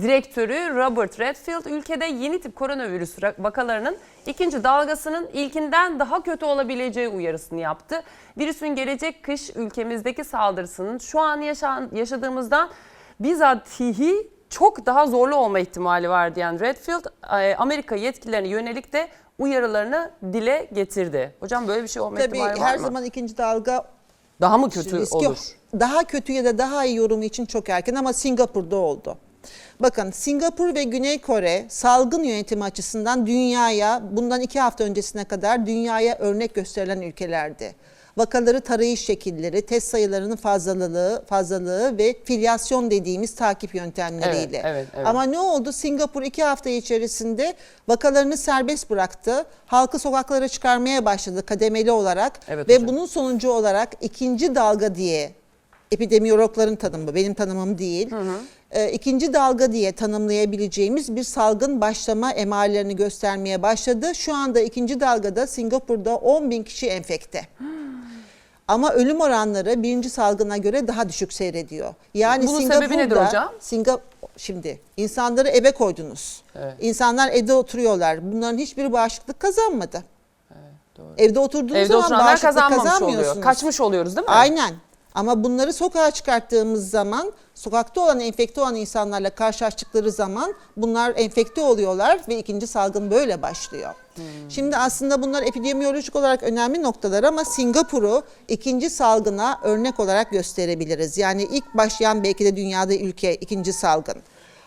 direktörü Robert Redfield ülkede yeni tip koronavirüs vakalarının ikinci dalgasının ilkinden daha kötü olabileceği uyarısını yaptı. Virüsün gelecek kış ülkemizdeki saldırısının şu an yaşadığımızdan bizatihi çok daha zorlu olma ihtimali var diyen Redfield, e, Amerika yetkililerine yönelik de uyarılarını dile getirdi. Hocam böyle bir şey olma Tabii ihtimali var her mı? zaman ikinci dalga Daha mı kötü riski olur? daha kötü ya da daha iyi yorumu için çok erken ama Singapur'da oldu. Bakın Singapur ve Güney Kore salgın yönetimi açısından dünyaya bundan iki hafta öncesine kadar dünyaya örnek gösterilen ülkelerdi. Vakaları tarayış şekilleri, test sayılarının fazlalığı, fazlalığı ve filyasyon dediğimiz takip yöntemleriyle. Evet, evet, evet. Ama ne oldu? Singapur iki hafta içerisinde vakalarını serbest bıraktı. Halkı sokaklara çıkarmaya başladı kademeli olarak. Evet ve hocam. bunun sonucu olarak ikinci dalga diye epidemiyologların tanımı, benim tanımım değil. Ee, ikinci dalga diye tanımlayabileceğimiz bir salgın başlama emarelerini göstermeye başladı. Şu anda ikinci dalgada Singapur'da 10 bin kişi enfekte. Ama ölüm oranları birinci salgına göre daha düşük seyrediyor. Yani Bunun Singapur'da, sebebi nedir hocam? Singa- şimdi insanları eve koydunuz. Evet. İnsanlar evde oturuyorlar. Bunların hiçbiri bağışıklık kazanmadı. doğru. Evde oturduğunuz Evde zaman bağışıklık kazanmamış oluyor. kazanmıyorsunuz. Kaçmış oluyoruz değil mi? Aynen. Ama bunları sokağa çıkarttığımız zaman, sokakta olan enfekte olan insanlarla karşılaştıkları zaman bunlar enfekte oluyorlar ve ikinci salgın böyle başlıyor. Şimdi aslında bunlar epidemiyolojik olarak önemli noktalar ama Singapur'u ikinci salgına örnek olarak gösterebiliriz. Yani ilk başlayan belki de dünyada ülke ikinci salgın.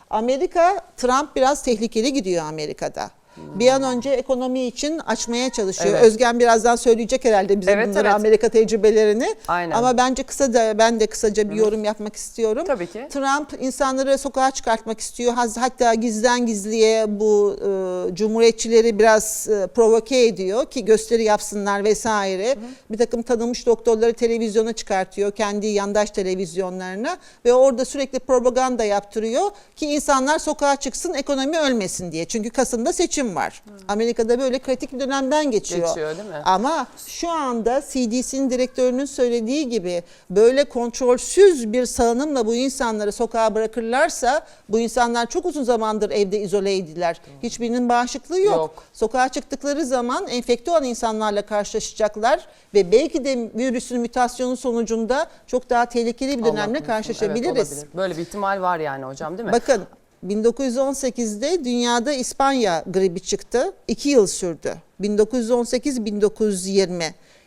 Amerika, Trump biraz tehlikeli gidiyor Amerika'da. Bir an önce ekonomi için açmaya çalışıyor. Evet. Özgen birazdan söyleyecek herhalde bize Evet, bunları evet. Amerika tecrübelerini. Aynen. Ama bence kısaca ben de kısaca bir yorum yapmak istiyorum. Tabii ki. Trump insanları sokağa çıkartmak istiyor. Hatta gizden gizliye bu e, cumhuriyetçileri biraz e, provoke ediyor ki gösteri yapsınlar vesaire. Bir takım tanınmış doktorları televizyona çıkartıyor. Kendi yandaş televizyonlarına ve orada sürekli propaganda yaptırıyor ki insanlar sokağa çıksın ekonomi ölmesin diye. Çünkü Kasım'da seçim var. Amerika'da böyle kritik bir dönemden geçiyor. Geçiyor, değil mi? Ama şu anda CDC'nin direktörünün söylediği gibi böyle kontrolsüz bir salınımla bu insanları sokağa bırakırlarsa bu insanlar çok uzun zamandır evde izoleydiler. Hiçbirinin bağışıklığı yok. Yok. Sokağa çıktıkları zaman enfekte olan insanlarla karşılaşacaklar ve belki de virüsün mutasyonu sonucunda çok daha tehlikeli bir dönemle karşılaşabiliriz. Evet, olabilir. Böyle bir ihtimal var yani hocam değil mi? Bakın 1918'de dünyada İspanya gribi çıktı. 2 yıl sürdü. 1918-1920.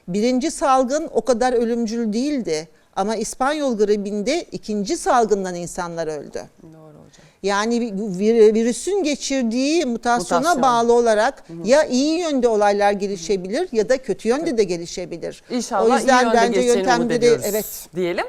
Birinci salgın o kadar ölümcül değildi. Ama İspanyol gribinde ikinci salgından insanlar öldü. Doğru hocam. Yani vir- virüsün geçirdiği mutasyona Mutasyon. bağlı olarak ya iyi yönde olaylar gelişebilir ya da kötü yönde de gelişebilir. İnşallah o yüzden iyi yönde bence yöntemleri evet diyelim.